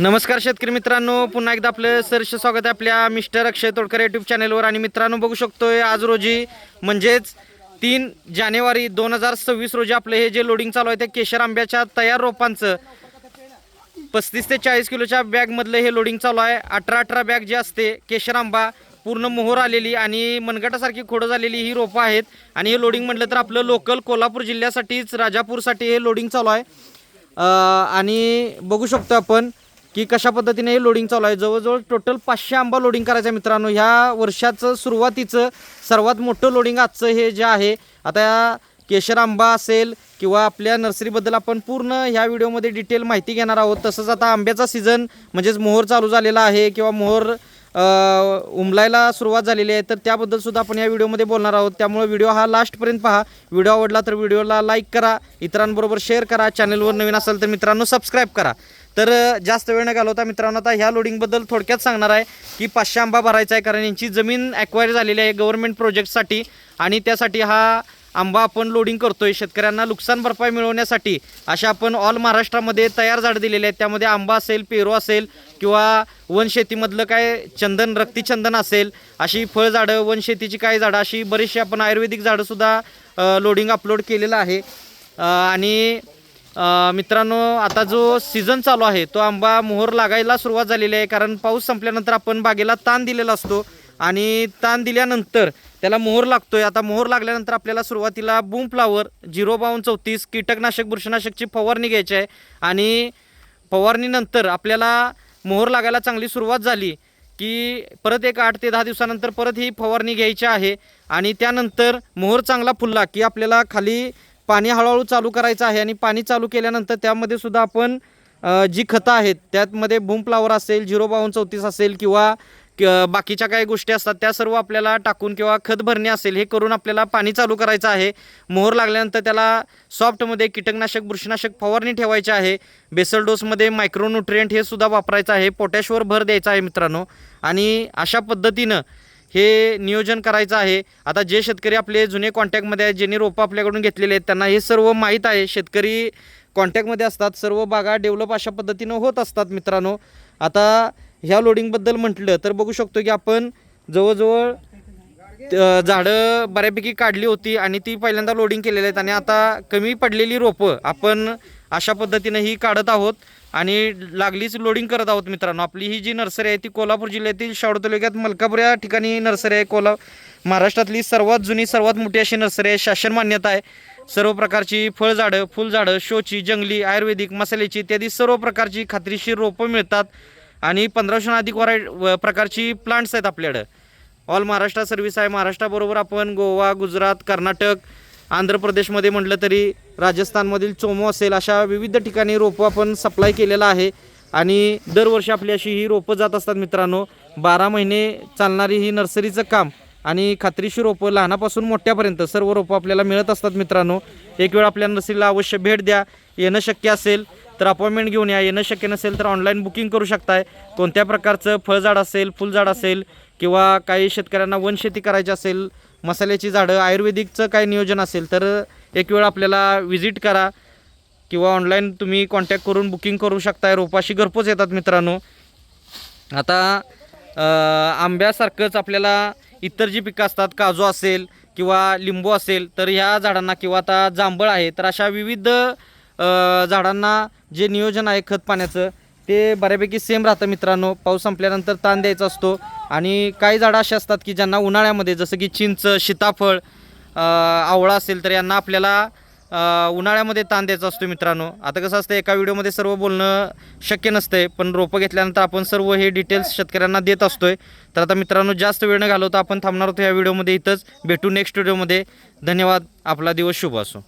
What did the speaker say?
नमस्कार शेतकरी मित्रांनो पुन्हा एकदा आपलं सरस स्वागत आहे आपल्या मिस्टर अक्षय तोडकर यूट्यूब चॅनेलवर आणि मित्रांनो बघू शकतोय आज रोजी म्हणजेच तीन जानेवारी दोन हजार सव्वीस रोजी आपलं हे जे लोडिंग चालू आहे ते केशर आंब्याच्या तयार रोपांचं. पस्तीस ते चाळीस किलोच्या बॅगमधलं हे लोडिंग चालू आहे. अठरा अठरा बॅग जे असते केशर आंबा पूर्ण मोहर आलेली आणि मनगटासारखी खोडं झालेली ही रोपं आहेत. आणि हे लोडिंग म्हटलं तर आपलं लोकल कोल्हापूर जिल्ह्यासाठीच राजापूरसाठी हे लोडिंग चालू आहे. आणि बघू शकतो आपण की कशा पद्धतीने हे लोडिंग चालू आहे? जवळजवळ टोटल पाचशे आंबा लोडिंग करायचं आहे मित्रांनो. ह्या वर्षाचं सुरुवातीचं सर्वात मोठं लोडिंग आजचं हे जे आहे आता केशर आंबा असेल किंवा आपल्या नर्सरीबद्दल आपण पूर्ण ह्या व्हिडिओमध्ये डिटेल माहिती घेणार आहोत. तसंच आता आंब्याचा सीझन म्हणजेच मोहर चालू झालेला आहे किंवा मोहर उमलायला सुरुवात झालेली आहे तर त्याबद्दल सुद्धा आपण या व्हिडिओमध्ये बोलणार आहोत. त्यामुळे व्हिडिओ हा लास्टपर्यंत पहा. व्हिडिओ आवडला तर व्हिडिओला लाईक करा. इतरांबरोबर शेअर करा. चॅनलवर नवीन असेल तर मित्रांनो सबस्क्राईब करा. तर जास्त वेळ न घालवता मित्रांनो आता ह्या लोडिंगबद्दल थोडक्यात सांगणार आहे की पाचशे आंबा भरायचा आहे कारण यांची जमीन ॲक्वायर झालेली आहे गव्हर्नमेंट प्रोजेक्टसाठी आणि त्यासाठी हा आंबा आपण लोडिंग करतोय. शेतकऱ्यांना नुकसान भरपाई मिळवण्यासाठी अशा आपण ऑल महाराष्ट्रामध्ये तयार झाडं दिलेले आहेत. त्यामध्ये आंबा असेल पेरू असेल किंवा वनशेतीमधलं काय चंदन रक्तीचंदन असेल अशी फळझाडं वनशेतीची काही झाडं अशी बरीचशी आपण आयुर्वेदिक झाडंसुद्धा लोडिंग अपलोड केलेलं आहे. आणि मित्रांनो आता जो सीझन चालू आहे तो आंबा मोहर लागायला सुरुवात झालेली आहे. कारण पाऊस संपल्यानंतर आपण बागेला ताण दिलेला असतो. आणि ताण दिल्यानंतर त्याला मोहर लागतोय. आता मोहर लागल्यानंतर आपल्याला सुरुवातीला बूम फ्लावर झिरो बावन्न चौतीस कीटकनाशक बुरशीनाशकची फवारणी घ्यायची आहे. आणि फवारणीनंतर आपल्याला मोहर लागायला चांगली सुरुवात झाली की परत एक आठ ते दहा दिवसानंतर परत ही फवारणी घ्यायची आहे. आणि त्यानंतर मोहर चांगला फुलला की आपल्याला खाली पाणी हळूहळू चालू करायचं आहे आणि पाणी चालू केल्यानंतर त्यामध्ये सुद्धा आपण जी खतं आहेत त्यातमध्ये बूम फ्लावर असेल झिरो बावन्न चौतीस असेल किंवा क- बाकीच्या काही गोष्टी असतात त्या सर्व आपल्याला टाकून किंवा खत भरणे असेल हे करून आपल्याला पाणी चालू करायचं आहे. मोहर लागल्यानंतर त्याला सॉफ्टमध्ये कीटकनाशक बुरशीनाशक फवारणी ठेवायची आहे. बेसल डोसमध्ये मायक्रोन्युट्रियंट हे सुद्धा वापरायचं आहे. पोटॅशवर भर द्यायचा आहे मित्रांनो. आणि अशा पद्धतीनं हे नियोजन करायचं आहे. आता जे शेतकरी आपले जुने कॉन्टॅक्टमध्ये आहेत ज्यांनी रोपं आपल्याकडून घेतलेले आहेत त्यांना हे सर्व माहीत आहे. शेतकरी कॉन्टॅक्टमध्ये असतात सर्व बागा डेव्हलप अशा पद्धतीनं होत असतात मित्रांनो. आता ह्या लोडिंगबद्दल म्हटलं तर बघू शकतो की आपण जवळजवळ झाडं बऱ्यापैकी काढली होती आणि ती पहिल्यांदा लोडिंग केलेली आहेत आणि आता कमी पडलेली रोपं आपण अशा पद्धतीनं ही काढत आहोत. आणि लागलीच लोडिंग करत आहोत मित्रांनो. आपली ही जी नर्सरी आहे ती कोल्हापूर जिल्ह्यातील शावड तालुक्यात मलकापूर या ठिकाणी नर्सरी आहे. कोल्हा महाराष्ट्रातली सर्वात जुनी सर्वात मोठी अशी नर्सरी आहे. शासन मान्यता आहे. सर्व प्रकारची फळझाडं फुलझाडं शोची जंगली आयुर्वेदिक मसाल्याची इत्यादी सर्व प्रकारची खात्रीशीर रोपं मिळतात. आणि पंधराशे अधिक वराय व- प्रकारची प्लांट्स आहेत आपल्याकडं. ऑल महाराष्ट्र सर्व्हिस आहे. महाराष्ट्राबरोबर आपण गोवा गुजरात कर्नाटक आंध्र प्रदेशमध्ये म्हटलं तरी राजस्थानमधील चोमो असेल अशा विविध ठिकाणी रोपं आपण सप्लाय केलेलं आहे. आणि दरवर्षी आपली अशी ही रोपं जात असतात मित्रांनो. बारा महिने चालणारी ही नर्सरीचं काम आणि खात्रीशी रोपं लहानापासून मोठ्यापर्यंत सर्व रोपं आपल्याला मिळत असतात मित्रांनो. एक वेळ आपल्या नर्सरीला अवश्य भेट द्या. येणं शक्य असेल तर अपॉइंटमेंट घेऊन या. येणं शक्य नसेल तर ऑनलाईन बुकिंग करू शकताय. कोणत्या प्रकारचं फळझाड असेल फुलझाड असेल किंवा काही शेतकऱ्यांना वनशेती करायची असेल मसाल्याची झाडं आयुर्वेदिकचं काही नियोजन असेल तर एक वेळ आपल्याला व्हिजिट करा किंवा ऑनलाईन तुम्ही कॉन्टॅक्ट करून बुकिंग करू शकताय. रोपाशी घरपोच येतात मित्रांनो. आता आंब्यासारखंच आपल्याला इतर जी पिकं असतात काजू असेल किंवा लिंबू असेल तर ह्या झाडांना किंवा आता जांभळ आहे तर अशा विविध झाडांना जे नियोजन आहे खत पाण्याचं ते बऱ्यापैकी सेम राहतं मित्रांनो. पाऊस संपल्यानंतर ताण द्यायचा असतो. आणि काही झाडं अशी असतात की ज्यांना उन्हाळ्यामध्ये जसं की चिंच सीताफळ आवळा असेल तर यांना आपल्याला उन्हाळ्यामध्ये ताण द्यायचा असतो मित्रांनो. आता कसं असतं एका व्हिडिओमध्ये सर्व बोलणं शक्य नसतंय पण रोपं घेतल्यानंतर आपण सर्व हे डिटेल्स शेतकऱ्यांना देत असतोय. तर आता मित्रांनो जास्त वेळ न घालवता आपण थांबणार होतो या व्हिडिओमध्ये इथंच. भेटू नेक्स्ट व्हिडिओमध्ये धन्यवाद. आपला दिवस शुभ असो.